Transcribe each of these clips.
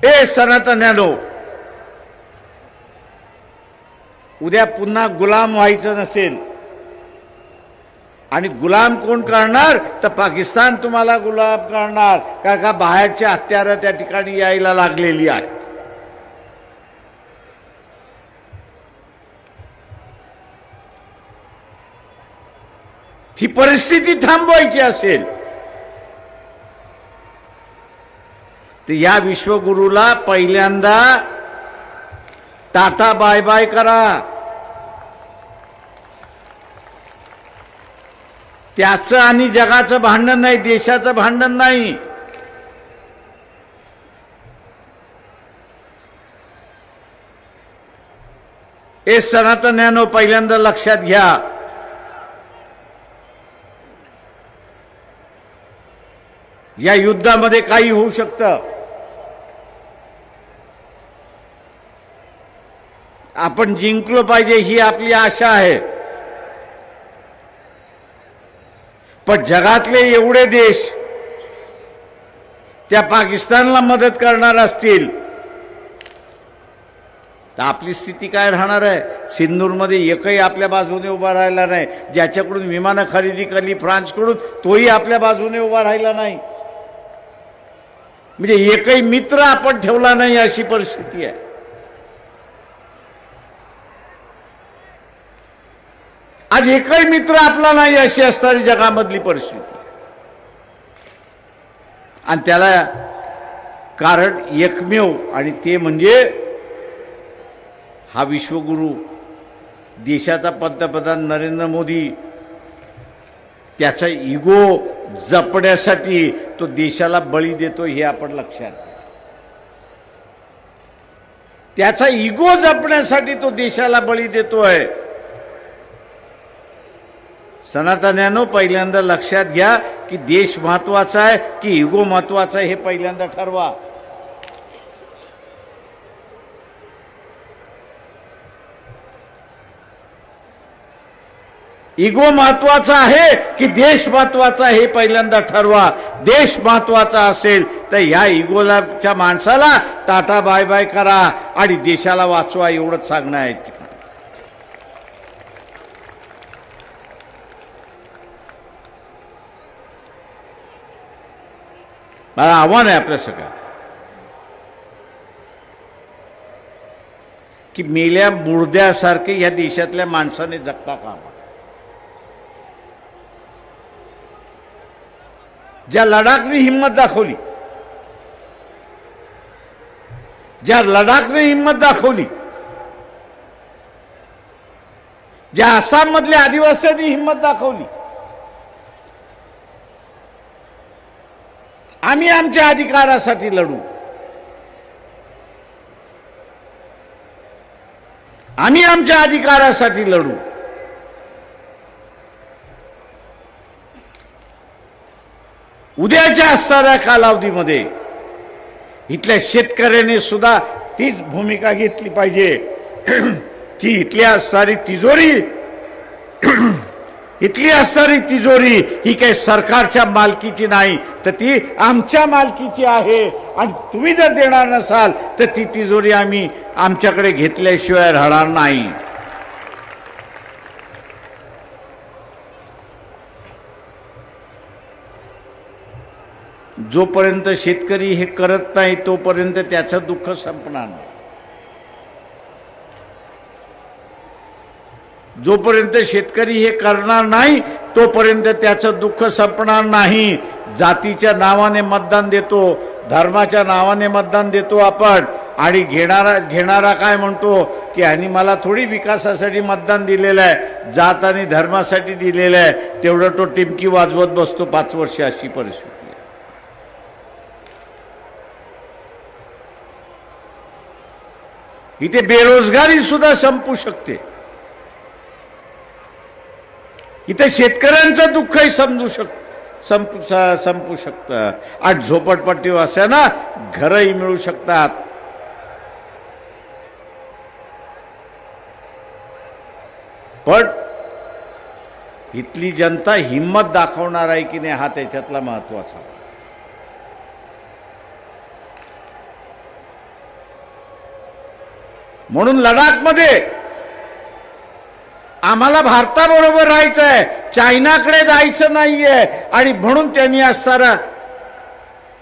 ए सनातन्यानो उद्या पुन्हा गुलाम व्हायचं नसेल आणि गुलाम कोण करणार? तर पाकिस्तान तुम्हाला गुलाम करणार कारण का बाहेरची हत्यारं त्या ठिकाणी यायला लागलेली आहेत. ही परिस्थिती थांबवायची असेल. तर या विश्वगुरूला पहिल्यांदा टाटा बाय बाय करा. त्याचं आणि जगाचं भांडण नाही देशाचं भांडण नाही. हे सनातन्यानो पहिल्यांदा लक्षात घ्या. या युद्धामध्ये काही होऊ शकतं. आपण जिंकलो पाहिजे ही आपली आशा आहे. पण जगातले एवढे देश त्या पाकिस्तानला मदत करणार असतील तर आपली स्थिती काय राहणार आहे? सिंदूरमध्ये एकही आपल्या बाजूने उभा राहिला नाही. ज्याच्याकडून विमानं खरेदी केली फ्रान्सकडून तोही आपल्या बाजूने उभा राहिला नाही. म्हणजे एकही मित्र आपण ठेवला नाही अशी परिस्थिती आहे. आज एकही मित्र आपला नाही अशी असणारी जगामधली परिस्थिती. आणि त्याला कारण एकमेव आणि ते म्हणजे हा विश्वगुरु देशाचा पंतप्रधान नरेंद्र मोदी त्याचा इगो जपण्यासाठी तो देशाला बळी देतो हे आपण लक्षात त्याचा इगो जपण्यासाठी तो देशाला बळी देतोय. सनातन्यानो पहिल्यांदा लक्षात घ्या की देश महत्त्वाचा आहे की इगो महत्त्वाचा आहे हे पहिल्यांदा ठरवा. इगो महत्त्वाचा आहे की देश महत्त्वाचा हे पहिल्यांदा ठरवा. देश महत्त्वाचा असेल तर या इगोलाच्या माणसाला टाटा बाय बाय करा आणि देशाला वाचवा एवढंच सांगणं आहे ठिकाणी मला आव्हान आहे आपल्या सगळ्या की मेल्या मुर्द्यासारखे या देशातल्या माणसाने जगता कामा. ज्या लडाखने हिंमत दाखवली ज्या लडाखने हिंमत दाखवली ज्या आसाममधल्या आदिवास्यांनी आदिवासींनी हिंमत दाखवली आम्ही आमच्या अधिकारासाठी लढू. आम्ही आमच्या अधिकारासाठी लढू. उद्याच्या असणाऱ्या कालावधीमध्ये इथल्या शेतकऱ्याने सुद्धा तीच भूमिका घेतली पाहिजे. की इथल्या असणारी तिजोरी इथली असणारी तिजोरी ही काही सरकारच्या मालकीची नाही. तर ती आमच्या मालकीची आहे. आणि तुम्ही जर देणार नसाल तर ती तिजोरी आम्ही आमच्याकडे घेतल्याशिवाय राहणार नाही. जोपर्यंत शेतकरी हे करत नाही तोपर्यंत त्याचं दुःख संपणार नाही. जोपर्यंत शेतकरी हे करणार नाही तोपर्यंत त्याचं दुःख संपणार नाही. जातीच्या नावाने मतदान देतो धर्माच्या नावाने मतदान देतो आपण. आणि घेणारा घेणारा काय म्हणतो? की आणि मला थोडी विकासासाठी मतदान दिलेलं आहे जात आणि धर्मासाठी दिलेलं आहे. तेवढं तो टिमकी वाजवत बसतो पाच वर्ष अशी परिस्थिती आहे. इथे बेरोजगारी सुद्धा संपू शकते. इथे शेतकऱ्यांचं दुःखही समजू शक संपू संपू शकतं. आज झोपडपट्टी ना घरही मिळू शकतात. पण इथली जनता हिंमत दाखवणार आहे की नाही हा त्याच्यातला महत्त्वाचा म्हणून लडाखमध्ये आम्हाला भारताबरोबर राहायचं आहे चायनाकडे जायचं नाहीये. आणि म्हणून त्यांनी आज सारा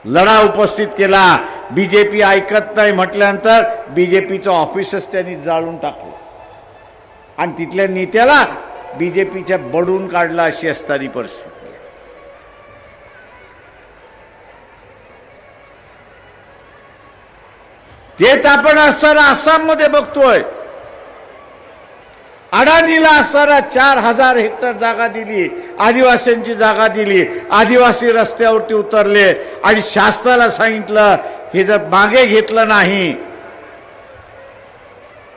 लढा उपस्थित केला. बीजेपी ऐकत नाही म्हटल्यानंतर बीजेपीचं ऑफिसच त्यांनी जाळून टाकलं. आणि तिथल्या नेत्याला बीजेपीच्या बडून काढला अशी असणारी परिस्थिती आहे. तेच आपण असताना आसाममध्ये बघतोय. अडाणीला असताना चार हजार हेक्टर जागा दिली आदिवासींची जागा दिली आदिवासी रस्त्यावरती उतरले आणि शास्त्राला सांगितलं हे जर मागे घेतलं नाही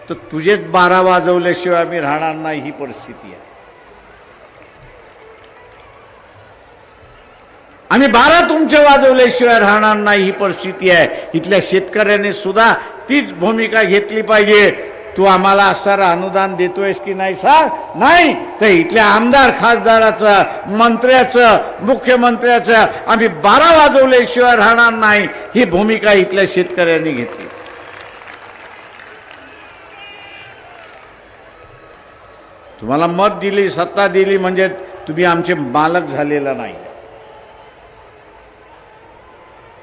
तर तुझेच बारा वाजवल्याशिवाय मी राहणार नाही ही परिस्थिती आहे. आम्ही बारा तुमच्या वाजवल्याशिवाय राहणार नाही ही परिस्थिती आहे. इथल्या शेतकऱ्यांनी सुद्धा तीच भूमिका घेतली पाहिजे. तू आम्हाला असणारं अनुदान देतोयस की नाही सांग? नाही. तर इथल्या आमदार खासदाराचं मंत्र्याचं मुख्यमंत्र्याचं आम्ही बारा वाजवल्याशिवाय राहणार नाही. ही भूमिका इथल्या शेतकऱ्यांनी घेतली. तुम्हाला मत दिली सत्ता दिली म्हणजे तुम्ही आमचे मालक झालेला नाही.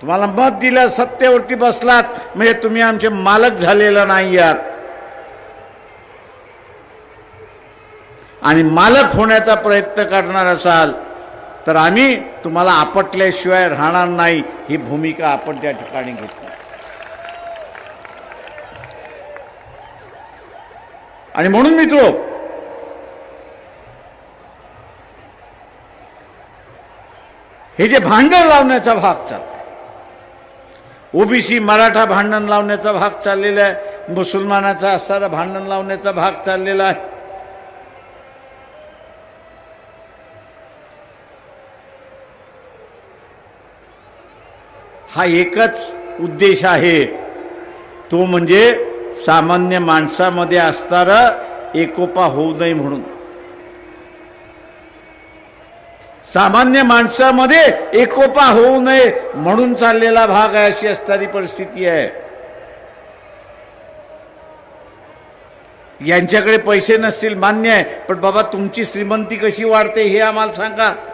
तुम्हाला मत दिलं सत्तेवरती बसलात म्हणजे तुम्ही आमचे मालक झालेला नाही आहात. आणि मालक होण्याचा प्रयत्न करणार असाल तर आम्ही तुम्हाला आपटल्याशिवाय राहणार नाही ही भूमिका आपण त्या ठिकाणी घेतली. आणि म्हणून मित्रो हे जे भांडण लावण्याचा भाग चाललाय ओबीसी मराठा भांडण लावण्याचा भाग चाललेला आहे मुसलमानाचा असणारा भांडण लावण्याचा भाग चाललेला आहे हा एकच उद्देश आहे. तो म्हणजे सामान्य माणसामध्ये असणारा एकोपा होऊ नये म्हणून. सामान्य माणसामध्ये एकोपा होऊ नये म्हणून चाललेला भाग आहे अशी असणारी परिस्थिती आहे. यांच्याकडे पैसे नसतील मान्य आहे. पण बाबा तुमची श्रीमंती कशी वाढते हे आम्हाला सांगा.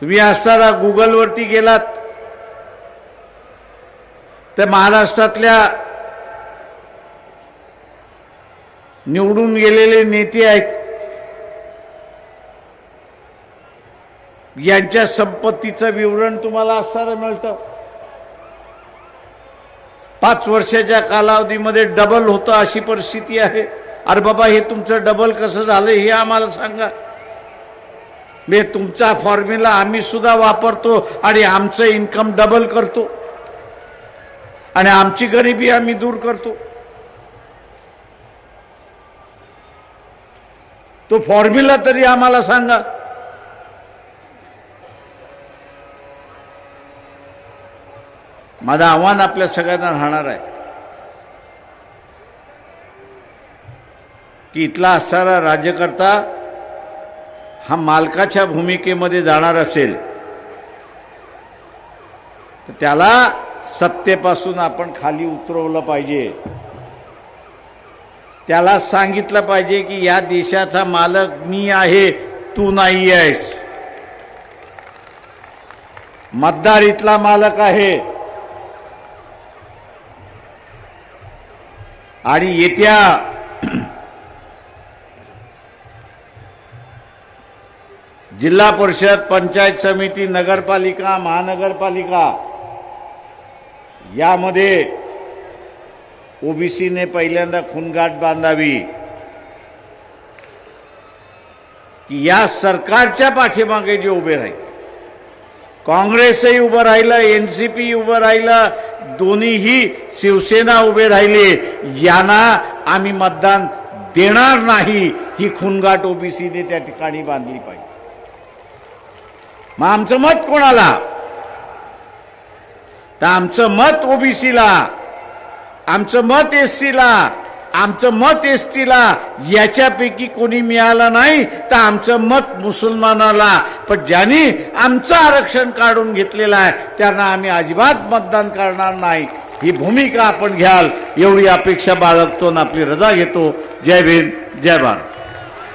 तुम्ही असताना गुगलवरती गेलात तर महाराष्ट्रातल्या निवडून गेलेले नेते आहेत यांच्या संपत्तीचं विवरण तुम्हाला असताना मिळतं. पाच वर्षाच्या कालावधीमध्ये डबल होतं अशी परिस्थिती आहे. अरे बाबा हे तुमचं डबल कसं झालं हे आम्हाला सांगा. मी तुमचा फॉर्म्युला आम्ही सुद्धा वापरतो आणि आमचं इन्कम डबल करतो. आणि आमची गरिबी आम्ही दूर करतो. तो फॉर्म्युला तरी आम्हाला सांगा. माझं आव्हान आपल्या सगळ्यांना राहणार आहे. की इथला असणारा राज्यकर्ता हा मालकाच्या भूमिकेमध्ये जाणार असेल तर त्याला सत्तेपासून आपण खाली उतरवलं पाहिजे. त्याला सांगितलं पाहिजे की या देशाचा मालक मी आहे तू नाही आहेस. मतदार इथला मालक आहे. आणि येत्या जिल्हा परिषद पंचायत समिती नगरपालिका महानगरपालिका यामध्ये ओबीसीने पहिल्यांदा खुनगाठ बांधावी. की या सरकारच्या पाठीमागे जे उभे राहील. काँग्रेसही उभं राहिलं एन सी पी उभं राहिलं दोन्हीही शिवसेना उभे राहिले. यांना आम्ही मतदान देणार नाही. ही खुनगाट ओबीसीने त्या ठिकाणी बांधली पाहिजे. मग आमचं मत कोणाला? तर आमचं मत ओबीसीला आमचं मत एससीला आमचं मत एस टीला याच्यापैकी कोणी मिळालं नाही तर आमचं मत मुसलमानाला. पण ज्यांनी आमचं आरक्षण काढून घेतलेलं आहे त्यांना आम्ही अजिबात मतदान करणार नाही. ही भूमिका आपण घ्याल एवढी अपेक्षा बाळगतो आणि आपली रजा घेतो. जय भीम जय भारत.